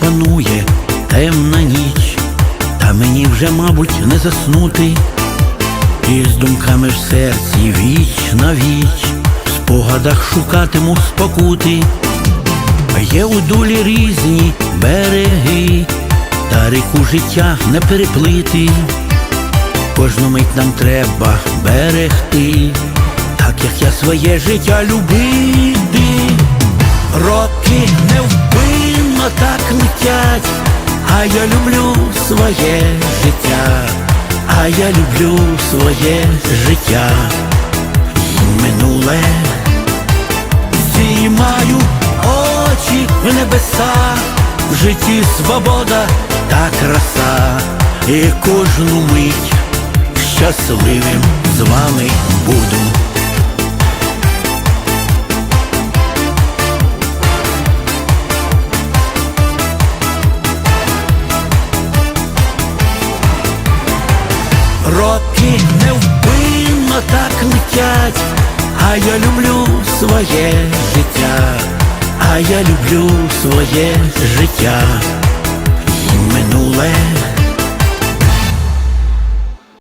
панує темна ніч, та мені вже, мабуть, не заснути. І з думками в серці віч на віч, в спогадах шукатиму спокути. Є у долі різні береги, та ріку життя не переплити. Кожну мить нам треба берегти, так як я своє життя любити. Роки невпинно так летять, а я люблю своє життя, а я люблю своє життя і минуле. Зіймаю очі в небеса, в житті свобода та краса, і кожну мить щасливим з вами буду. Роки невпинно так летять, а я люблю своє життя, а я люблю своє життя і минуле.